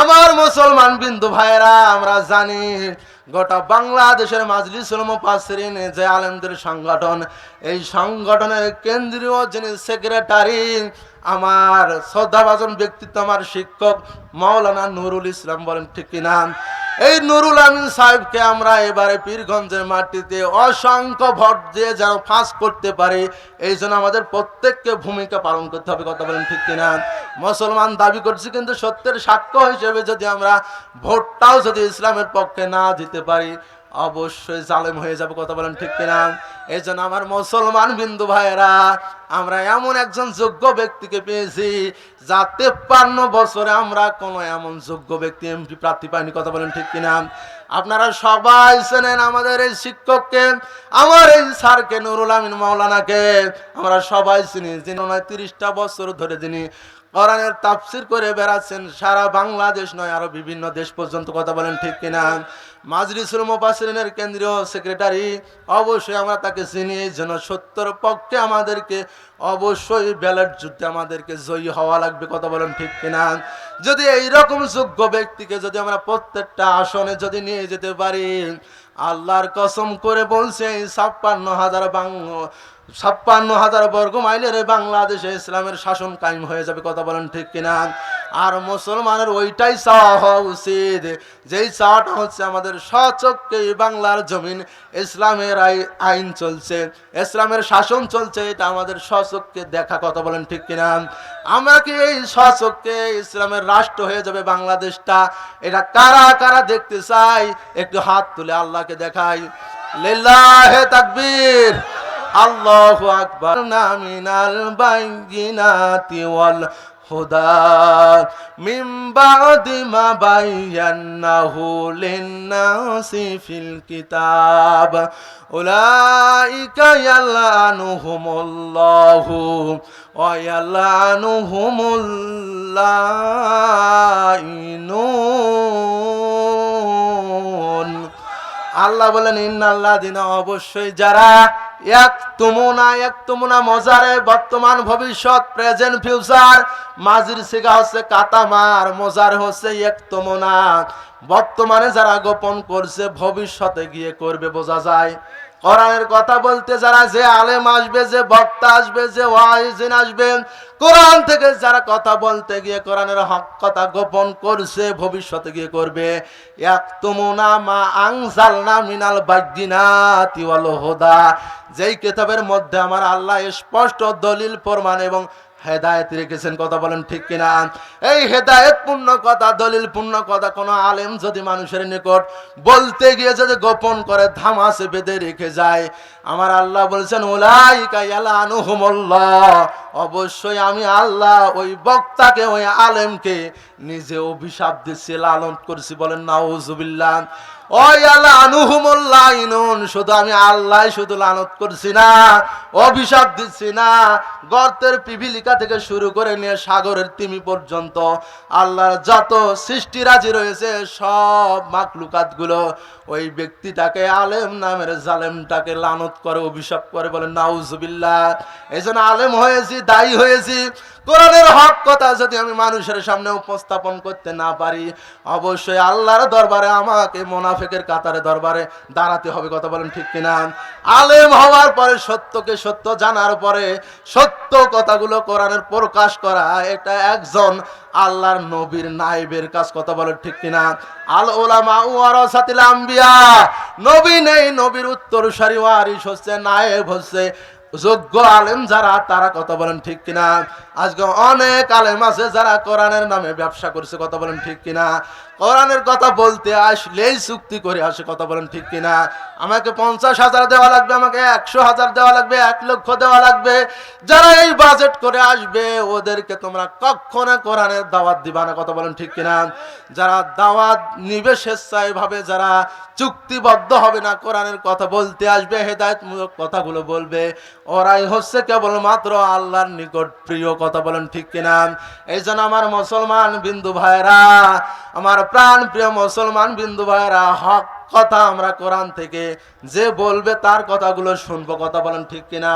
আমার মুসলমান বিন্দু ভাইরা আমরা জানি গোটা বাংলাদেশের মাজলিসুল মুফাসসিরিন যে আলেমদের সংগঠন, এই সংগঠনের কেন্দ্রীয় যিনি সেক্রেটারি, আমার শ্রদ্ধাভাজন ব্যক্তিত্ব আমার শিক্ষক মৌলানা নুরুল ইসলাম বলেন, ঠিক কিনা? এই নুরুল আমিন সাহেবকে আমরা এবারে পীরগঞ্জের মাটিতে অসংখ্য ভোট দিয়ে যেন ফাঁস করতে পারি, এই জন্য আমাদের প্রত্যেককে ভূমিকা পালন করতে হবে, কথা বলেন ঠিক কিনা? মুসলমান দাবি করছি, কিন্তু সত্যের সাক্ষ্য হিসেবে যদি আমরা ভোটটাও যদি ইসলামের পক্ষে না দিতে পারি অবশ্যই জালেম হয়ে যাবে, কথা বলেন ঠিক কিনা? এই জন্য আমার মুসলমান বিন্দু ভাইয়েরা, আমরা এমন একজন যোগ্য ব্যক্তিকে পেয়েছি যা তেপ্পান্ন বছরে আমরা কোনো এমন যোগ্য ব্যক্তি, এমপি প্রার্থী পাইনি, কথা বলেন ঠিক কিনা? আপনারা সবাই চেনেন আমাদের এই শিক্ষককে, আমার এই স্যারকে, নুরুল আমিন মাওলানাকে, আমরা সবাই চিনি, যিনি নয় তিরিশটা বছর ধরে যিনি কোরআনের তাফসির করে বেড়াচ্ছেন, সারা বাংলাদেশ নয়, আরও বিভিন্ন দেশ পর্যন্ত, কথা বলেন ঠিক কিনা? মাজলিসুল মুফাসসিরিনের কেন্দ্রীয় সেক্রেটারি, অবশ্যই আমরা তাকে চিনি, এই জন্য সত্যর পক্ষে আমাদেরকে অবশ্যই ব্যালট যুদ্ধে আমাদেরকে জয়ী হওয়া লাগবে, কথা বলেন ঠিক কিনা? যদি এই রকম যোগ্য ব্যক্তিকে যদি আমরা প্রত্যেকটা আসনে যদি নিয়ে যেতে পারি, আল্লাহর কসম করে বলছে, এই ছাপ্পান্ন হাজার বাং ছাপ্পান্ন হাজার বর্গ মাইলের বাংলাদেশে ইসলামের শাসন কায়েম হয়ে যাবে, কথা বলেন ঠিক কিনা? আর মুসলমানের ওইটাই চাওয়া হওয়া উচিত। যেই চাওয়াটা হচ্ছে আমাদের সচককে বাংলার জমিন, ইসলামের আই- আইন চলছে, ইসলামের শাসন চলছে, এটা আমাদের সচককে দেখা কথা বলেন ঠিক কিনা? আমরা কি এই সচককে ইসলামের রাষ্ট্র হয়ে যাবে বাংলাদেশটা? এটা কারা কারা দেখতে চাই একটু হাত তুলে আল্লাহকে দেখাই। লিল্লাহে তাকবীর। আল্লাহু আকবার। নামিনাল বাইয়িনাতি ওয়াল হুদা মিন বাদি মা বায়ান্নাহু লিন-নাসি ফিল কিতাব। উলাইকা ইয়ালানুহুমুল্লাহু ওয়া ইয়ালানুহুমুল লাইনুন আল্লাহ বলেন ইন্নাল্লাহ দিনা অবশ্যই যারা এক তুমুনা এক তুমুনা মজারে বর্তমান ভবিষ্যৎ প্রেজেন্ট ফিউচার মাঝির সিগা হচ্ছে কাতামার, মজার হচ্ছে এক তুমুনা। বর্তমানে যারা গোপন করছে, ভবিষ্যতে গিয়ে করবে, বোঝা যায়। কোরআনের কথা বলতে যারা যে আলেম আসবে, যে বক্তা আসবে, যে ওয়াইজিন আসবে, কোরআন থেকে যারা কথা বলতে গিয়ে কোরআনের হক কথা গোপন করছে, ভবিষ্যতে গিয়ে করবে। এক তুমুনা মা আংসাল না মিনাল বাগদিনা ওয়াল হোদা। যেই কেতাবের মধ্যে আমার আল্লাহ স্পষ্ট দলিল, প্রমাণ এবং হেদায়েত রেখেছেন, কথা বলেন ঠিক কিনা? এই হেদায়ত পূর্ণ কথা, দলিল পূর্ণ কথা, কোন আলেম যদি মানুষের নিকট বলতে গিয়ে যদি গোপন করে ধামাসে বেঁধে রেখে যায় আমার আল্লাহ বলছেন অবশ্যই আমি আল্লাহ ওই বক্তাকে, ওই আলেমকে নিজে অভিশাপ দিচ্ছি, লালন করছি। বলেন শুধু আমি আল্লাহ শুধু লানত করছি না, অভিশাপ দিচ্ছি না। গর্তের পিভিলিকা থেকে শুরু করে নিয়ে সাগরের তিমি পর্যন্ত যত রয়েছে, সব ওই ব্যক্তিটাকে, আলেম নামের জালেমটাকে লানত করে, অভিশাপ করে, বলে, নাউজুবিল্লাহ, এই জন্য আলেম হয়েছি, দায়ী হয়েছি। কোরআনের হক কথা যদি আমি মানুষের সামনে উপস্থাপন করতে না পারি, অবশ্যই আল্লাহর দরবারে, আমাকে মোনাফেকের কাতারে দরবারে দাঁড়াতে হবে। কথা বলেন ঠিক কিনা? আলেম হওয়ার পরে, সত্যকে সত্য জানার পরে, সত্য কথাগুলো কোরআনের প্রকাশ করা, এটা একজন আল্লাহর নবীর নাইবের কাজ। কথা বলেন ঠিক কিনা? আল ওলামা ওয়ারাসাতিল আম্বিয়া নবী নেই, নবীর উত্তর সারি ওয়ারিস হচ্ছে, নায়েব হচ্ছে। যোগ্য আলেম যারা, তারা কথা বলেন ঠিক কিনা? আজকে অনেক আলেম আছে যারা কোরআনের নামে ব্যবসা করছে, কথা বলেন ঠিক কিনা? কোরআনের কথা বলতে আসলেই চুক্তি করে আসে, কথা বলেন ঠিক কিনা? আমাকে পঞ্চাশ হাজার দেওয়া লাগবে, আমাকে একশো হাজার দেওয়া লাগবে, এক লক্ষ দেওয়া লাগবে। যারা এই বাজেট করে আসবে, ওদেরকে তোমরা কখনো কোরআনের দাওয়াত দিবা না, কথা বলেন ঠিক কিনা? যারা দাওয়াত নিবে স্বেচ্ছায় ভাবে যারা চুক্তিবদ্ধ হবে না, কোরআনের কথা বলতে আসবে, হেদায়তমূলক কথাগুলো বলবে, ওরাই হচ্ছে কেবলমাত্র আল্লাহর নিকট প্রিয় কথা বলেন ঠিক কিনা? এই জন্য আমার মুসলমান বিন্দু ভাইরা আমার প্রাণ প্রিয় মুসলমান বিন্দু ভাইরা হক কথা আমরা কোরআন থেকে যে বলবে তার কথাগুলো শুনব। কথা বলেন ঠিক কিনা?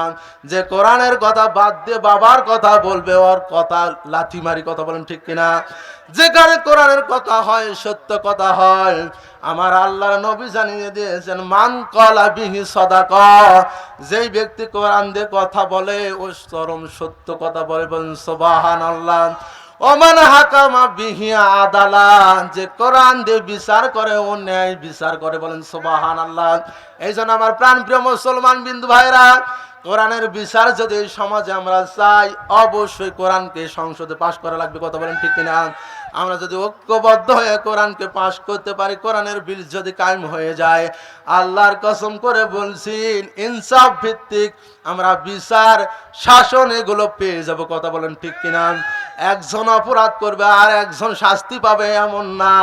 যে কোরআনের কথা বাদ দিয়ে বাবার কথা বলবে, ওর কথা লাথি মারি কথা বলেন ঠিক কিনা? যেখানে কোরআনের কথা হয়, সত্য কথা হয়। আমার আল্লাহর নবী জানিয়ে দিয়েছেন, মান কলা বিহি সদাক যেই ব্যক্তি কোরআন দিয়ে কথা বলে ও চরম সত্য কথা বলে বলেন সোবাহান আল্লাহ ওমান হাকামা বিহিয়া আদালা যে কোরআন দিয়ে বিচার করে, অন্যায় বিচার করে বলেন সোবাহান আল্লাহ এই জন্য আমার প্রাণ প্রাণপ্রিয় মুসলমান বিন্দু ভাইরা, কোরআনের বিচার যদি সমাজে আমরা চাই, অবশ্যই কোরআনকে সংসদে পাশ করা লাগবে। কথা বলেন ঠিক কিনা? আমরা যদি ঐক্যবদ্ধ হয়ে কোরআনকে পাশ করতে পারি, কোরআনের বিল যদি কায়েম হয়ে যায়, আল্লাহর কসম করে বলছি, ইনসাফ ভিত্তিক আমরা বিচার, শাসন এগুলো পেয়ে যাব। কথা বলেন ঠিক কিনা? একজন অপরাধ করবে আর একজন শাস্তি পাবে এমন না।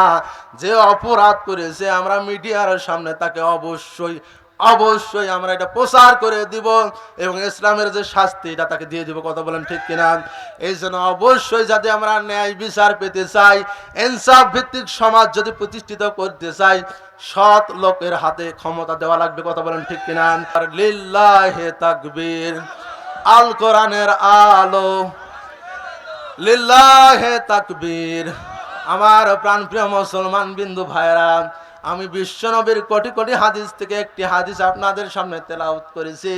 যে অপরাধ করেছে, আমরা মিডিয়ার সামনে তাকে অবশ্যই অবশ্যই আমরা এটা প্রচার করে দিব এবং ইসলামের যে শাস্তি, এটা তাকে দিয়ে দিব। কথা বলেন ঠিক কিনা? এই জন্য অবশ্যই যাতে আমরা ন্যায় বিচার পেতে চাই, ইনসাফ ভিত্তিক সমাজ যদি প্রতিষ্ঠিত করতে চাই, সৎ লোকের হাতে ক্ষমতা দেওয়া লাগবে। কথা বলেন ঠিক কিনা? আর লিল্লাহে তাকবীর, আল কোরআনের আলো। লিল্লাহে তাকবীর। আমার প্রাণপ্রিয় মুসলমান বিন্দু ভাইরা আমি বিশ্বনবীর কোটি কোটি হাদিস থেকে একটি হাদিস আপনাদের সামনে তেলাওত করেছি,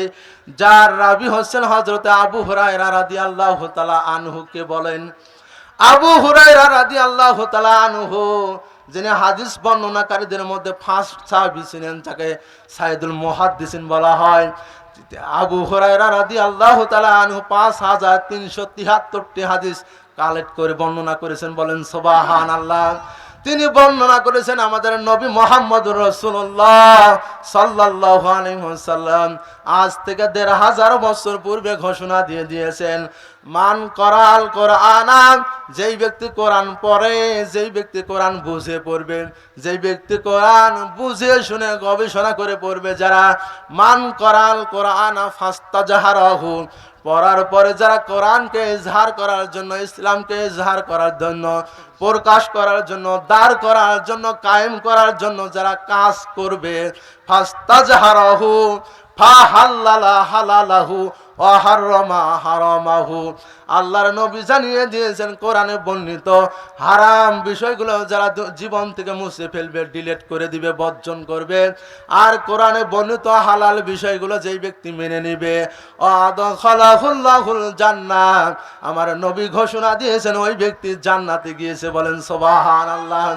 যার রাবি হোসেন হজরতে আবু হুরায়রা রাদিয়াল্লাহু তাআলা আনহুকে বলেন, আবু হুরায়রা রাদিয়াল্লাহু তাআলা আনহু, যিনি হাদিস বর্ণনাকারীদের মধ্যে ফার্স্ট সাহাবী ছিলেন যাকে সাইদুল মুহাদ্দিসিন বলা হয়, আবু হুরায়রা রাদিয়াল্লাহু তাআলা আনহু পাঁচ হাজার তিনশো তিহাত্তরটি হাদিস কালেক্ট করে বর্ণনা করেছেন বলেন সোবাহান আল্লাহ তিনি বর্ণনা করেছেন আমাদের নবী মোহাম্মদ রসুল্লাহ সাল্লাহ আলহিহাল্লাম আজ থেকে দেড় হাজার বছর পূর্বে ঘোষণা দিয়ে দিয়েছেন, মান করাল কোরআন যেই ব্যক্তি কোরআন পড়ে, যেই ব্যক্তি কোরআন বুঝে পড়বে, যেই ব্যক্তি কোরআন বুঝে শুনে গবেষণা করে পড়বে, যারা মান করাল কোরআন ফাস্তা জাহারাহু পড়ার পরে যারা কোরআনকে ইজহার করার জন্য, ইসলামকে ইজহার করার জন্য, প্রকাশ করার জন্য, দাঁড় করার জন্য, কায়েম করার জন্য যারা কাজ করবে, ফাস্তাজহারাহু, ফাহাল্লালা হালালাহু অহারমা হারমাহু। আল্লাহর নবী জানিয়ে দিয়েছেন, কোরআনে বর্ণিত হারাম বিষয়গুলো যারা জীবন থেকে মুছে ফেলবে ডিলেট করে দিবে, বর্জন করবে। আর কোরআনে বর্ণিত হালাল বিষয়গুলো যেই ব্যক্তি মেনে নিবে, অদখলাহুল্লাহুল জান্নাত। আমার নবী ঘোষণা দিয়েছেন, ওই ব্যক্তি জান্নাতে গিয়েছে বলেন সোবাহান আল্লাহ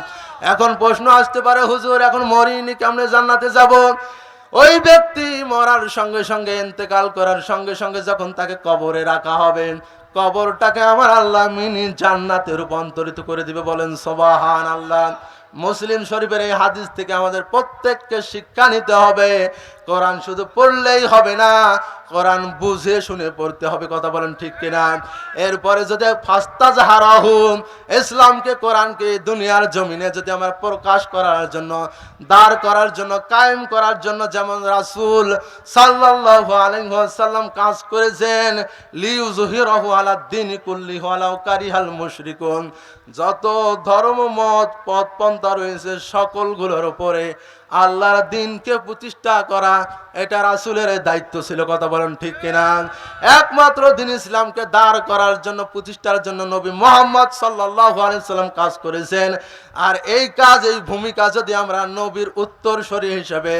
এখন প্রশ্ন আসতে পারে, হুজুর, এখন মরিনি, কেমনে জান্নাতে যাব? ওই ব্যক্তি মরার সঙ্গে সঙ্গে এতেকাল করার সঙ্গে সঙ্গে যখন তাকে কবরে রাখা হবে, কবরটাকে আমার আল্লাহ মিনি জান্নাতে রূপান্তরিত করে দিবে বলেন সোবাহান আল্লাহ মুসলিম শরীফের এই হাদিস থেকে আমাদের প্রত্যেককে শিক্ষা নিতে হবে কোরআন শুধু পড়লেই হবে না, কোরআন বুঝে শুনে পড়তে হবে, কথা বলেন ঠিক কিনা? এরপরে যদি ফাস্তা জাহারাহুম ইসলামকে, কোরআনকে, দুনিয়ার জমিনে যদি আমরা প্রকাশ করার জন্য, দাঁড় করার জন্য, কায়েম করার জন্য যেমন রাসূল সাল্লাল্লাহু আলাইহি ওয়াসাল্লাম কাজ করেছেন লিউজহিরাহু আলা দিন কুল্লিহি ওয়ালাউ কারিহাল মুশরিকুন, যত ধর্ম, মত পথ পন্থা রয়েছে সকলগুলোর উপরে আল্লাহর দিনকে প্রতিষ্ঠা করা এটা রাসুলের দায়িত্ব ছিল, কথা বলেন ঠিক কিনা? একমাত্র দিন ইসলামকে দাঁড় করার জন্য, প্রতিষ্ঠার জন্য নবী মোহাম্মদ সাল্লাম কাজ করেছেন। আর এই কাজ, এই ভূমিকা যদি আমরা নবীর উত্তরসূরি হিসেবে,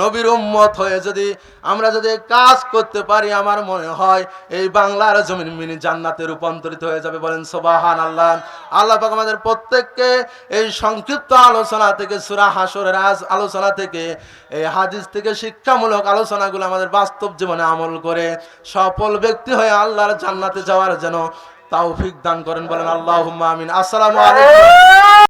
নবীর উম্মত হয়ে যদি আমরা যদি কাজ করতে পারি, আমার মনে হয় এই বাংলার জমিন মিনি জান্নাতে রূপান্তরিত হয়ে যাবে বলেন সোবাহান আল্লাহ আল্লাহ আমাদের প্রত্যেককে এই সংক্ষিপ্ত আলোচনা থেকে, সুরা হাসরের আজ আলোচনা থেকে, এই হাদিস থেকে শিক্ষামূলক আলোচনাগুলো আমাদের বাস্তব জীবনে আমল করে সফল ব্যক্তি হয়ে আল্লাহর জান্নাতে যাওয়ার যেন তাও দান করেন বলেন আল্লাহ আমিন। আসসালামু